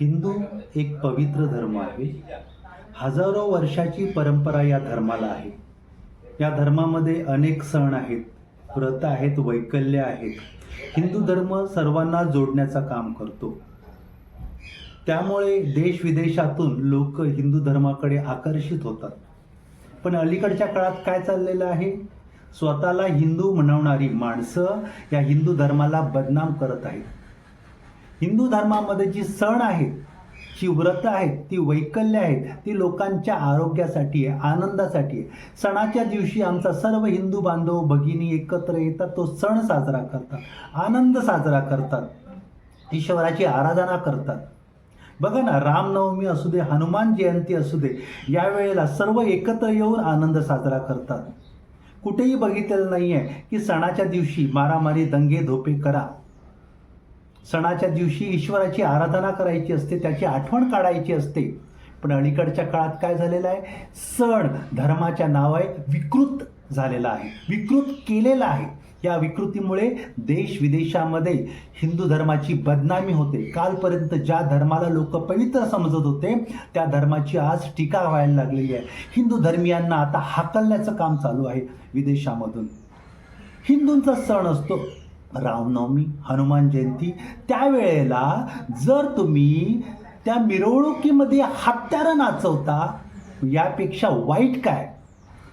हिंदू एक पवित्र धर्म आहे. हजारो वर्षाची परंपरा या धर्माला आहे. या धर्मामध्ये अनेक सण आहेत व्रत आहेत वैकल्य आहेत. हिंदू धर्म सर्वांना जोडण्याचं काम करतो. त्यामुळे देश विदेशातून लोक हिंदू धर्माकडे आकर्षित होतात. पण अलीकडच्या काळात काय चाललेलं आहे? स्वतःला हिंदू म्हणवणारी माणसं या हिंदू धर्माला बदनाम करत आहेत. हिंदू धर्मामध्ये जी सण आहेत जी व्रत आहेत ती वैकल्य आहेत ती लोकांच्या आरोग्यासाठी आहे आनंदासाठी आहे. सणाच्या दिवशी आमचा सर्व हिंदू बांधव भगिनी एकत्र येतात तो सण साजरा करतात आनंद साजरा करतात ईश्वराची आराधना करतात. बघा ना रामनवमी असू दे हनुमान जयंती असू दे यावेळेला सर्व एकत्र येऊन आनंद साजरा करतात. कुठेही बघितलेलं नाही आहे की सणाच्या दिवशी मारामारी दंगे धोपे करा. सणाच्या दिवशी ईश्वराची आराधना करायची असते त्याची आठवण काढायची असते. पण अलीकडच्या काळात काय झालेलं आहे? सण धर्माच्या नावाने विकृत झालेला आहे. विकृत केलेला आहे. या विकृतीमुळे देश विदेशामध्ये हिंदू धर्माची बदनामी होते. कालपर्यंत ज्या धर्माला लोक पवित्र समजत होते त्या धर्माची आज टीका व्हायला लागलेली आहे. हिंदू धर्मियांना आता हाकलण्याचं काम चालू आहे विदेशामधून. हिंदूंचा सण असतो. रामनवमी हनुमान जयंती त्यावेळेला जर तुम्ही त्या मिरवणुकीमध्ये हत्यारं नाचवता यापेक्षा वाईट काय?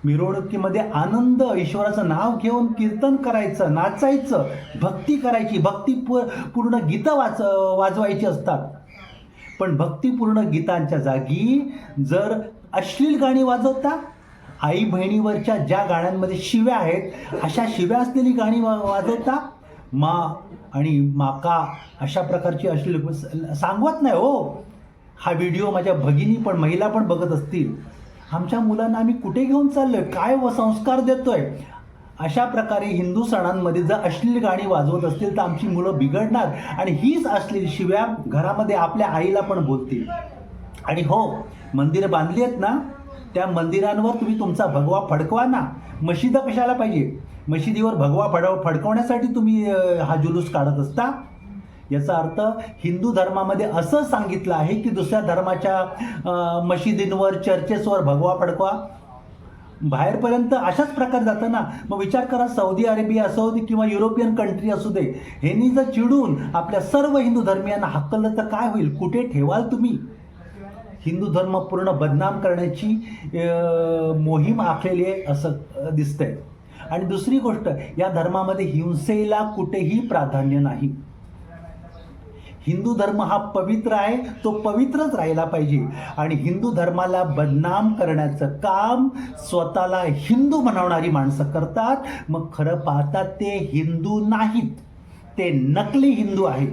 मिरवणुकीमध्ये आनंद ईश्वराचं नाव घेऊन कीर्तन करायचं नाचायचं भक्ती करायची भक्ती पूर्ण गीतं वाच वाजवायची असतात. पण भक्तिपूर्ण गीतांच्या जागी जर अश्लील गाणी वाजवता आई बहिणीवरच्या ज्या गाण्यांमध्ये शिव्या आहेत अशा शिव्या असलेली गाणी वा वाजवता मा आणि माका अशा प्रकारची अश्लील सांगवत नाही हो. हा व्हिडिओ माझ्या भगिनी पण महिला पण बघत असतील. आमच्या मुलांना आम्ही कुठे घेऊन चाललोय? काय व संस्कार देतोय? अशा प्रकारे हिंदू सणांमध्ये जर अश्लील गाणी वाजवत असतील तर आमची मुलं बिघडणार. आणि हीच अश्लील शिव्या घरामध्ये आपल्या आईला पण बोलतील. आणि हो मंदिरं बांधली आहेत ना? त्या मंदिरांवर तुम्ही तुमचा भगवा फडकवा ना. मशिद कशाला पाहिजे? मशिदीवर भगवा फडव फडकवण्यासाठी तुम्ही हा जुलूस काढत असता? याचा अर्थ हिंदू धर्मामध्ये असं सांगितलं आहे की दुसऱ्या धर्माच्या मशिदींवर चर्चेसवर भगवा फडकवा. बाहेरपर्यंत अशाच प्रकारे जातं ना. मग विचार करा सौदी अरेबिया असो दे किंवा युरोपियन कंट्री असू दे ह्यांनी जर चिडून आपल्या सर्व हिंदू धर्मियांना हक्कलं तर काय होईल? कुठे ठेवाल तुम्ही? हिंदू धर्म पूर्ण बदनाम करण्याची मोहीम आखलेली आहे असं दिसतंय. आणि दुसरी गोष्ट या धर्मामध्ये हिंसेला कुठेही प्राधान्य नाही. हिंदू धर्म हा पवित्र आहे तो पवित्रच राहिला पाहिजे. आणि हिंदू धर्माला बदनाम करण्याचं काम स्वतःला हिंदू बनवणारी माणसं करतात. मग खरं पाहतात ते हिंदू नाहीत. ते नकली हिंदू आहेत.